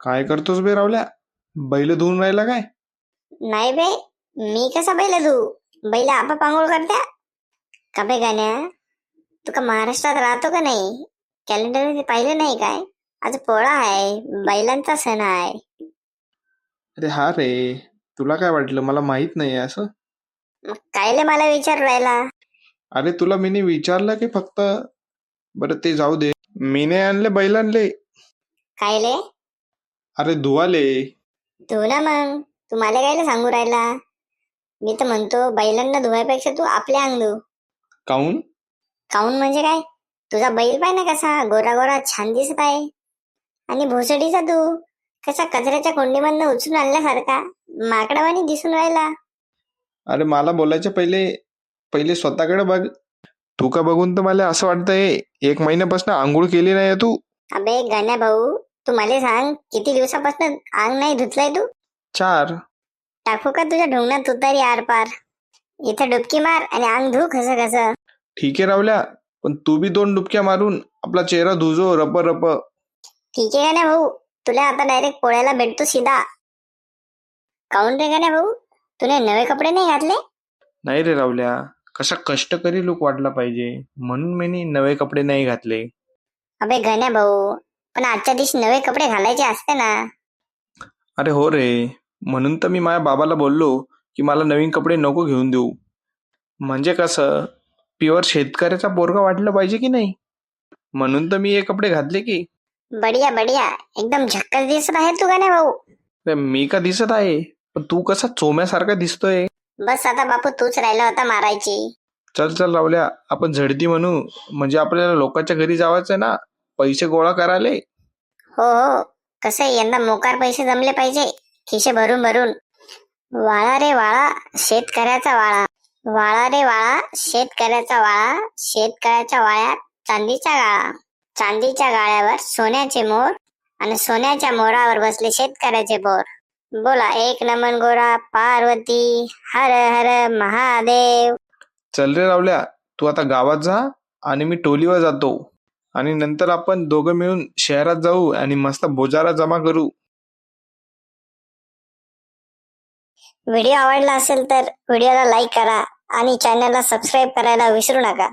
काय करतोस बे रावल्या? बैल धुवून राहिला काय? नाही बे मी कसा बैल तू बैल आपा पांघोळ करत्या. का बे गाण्या? तू का महाराष्ट्रात राहतो का नाही? कॅलेंडरमध्ये पाहिलं नाही काय? आज पोळा आहे बैलांचा सण आहे. अरे हा रे तुला काय वाटलं? मला माहीत नाही असं. मग कायले मला विचारू राहिला? अरे तुला मीने विचारलं की फक्त? बरं ते जाऊ दे. मीने आणले बैल आणले. कायले? अरे धुवाले. तू ना मग. तू मला कायले सांगू राहिला? मी तर म्हणतो बैलांना धुवायपेक्षा तू आपले अंग धु. काऊन? काऊन म्हणजे काय? तुझा बैल पाय ना कसा? गोरा गोरा छान दिसत आहे. आणि भोसडीचा तू कसा कचऱ्याच्या कोंडीमधनं उचलून आणल्यासारखा. माकडावानी दिसून राहिला. अरे मला बोलायच्या पहिले पहिले स्वतःकडे बघ. तू का बघून तर मला असं वाटतंय एक महिन्यापासून आंघोळ केली नाही तू? अबे गाण्या भाऊ तू मला सांग किती दिवसापासून अंग नाही धुतलाय तू? चार. टाकू का तुझ्या ढोंगणात तुतारी आरपार? इथं डुबकी मार आणि अंग धु कसं कसं ठीक आहे रावल्या पण तू बी दोन डुबक्या मारून आपला चेहरा धुजो रप रप. ठीक आहे गाण्या भाऊ तुला आता डायरेक्ट पोळ्याला भेटतो सीधा. काऊन रे गाण्या भाऊ? तुने नवे कपडे नाही घातले? नाही रे रावल्या कसा कष्टकरी लोक वाटला पाहिजे. म्हणून मी नवे कपडे नाही घातले. अबे गण्या भाऊ पण आजच्या दिवशी नवे कपडे घालायचे असते ना. अरे हो रे. म्हणून तर मी माझ्या बाबाला बोललो की मला नवीन कपडे नको घेऊन देऊ. म्हणजे कसं? प्युअर शेतकऱ्याचा पोरगा वाटलं पाहिजे की नाही? म्हणून तर मी हे कपडे घातले की. बढिया बढिया. एकदम झक्कस दिसत आहे तू गण्या भाऊ. अरे मी का दिसत आहे? पण तू कसा चोम्यासारखा दिसतोय. बस आता बापू तूच राहिला होता मारायची. चल चल रावल्या आपण झडती म्हणू. म्हणजे आपल्याला लोकांच्या घरी जावायचं ना पैसे गोळा करायले. हो हो. कसं यंदा मोकार पैसे जमले पाहिजे खिशे भरून भरून. वाळा रे वाळा शेतकऱ्याचा वाळा. वाळा रे वाळा शेतकऱ्याचा वाळा शेतकऱ्याच्या वाळ्यात चांदीचा गाळा. चांदीच्या गाळ्यावर सोन्याचे मोर आणि सोन्याच्या मोरावर बसले शेतकऱ्याचे बोर. बोला एक नमन गोरा पार्वती हर हर महादेव. चल रे रावल्या तू आता गावात जा आणि मी टोलीवर जातो. आणि नंतर आपण दोघं मिळून शहरात जाऊ आणि मस्त बोजारा जमा करू. व्हिडिओ आवडला असेल तर व्हिडिओला लाईक करा आणि चॅनलला सबस्क्राईब करायला विसरू नका.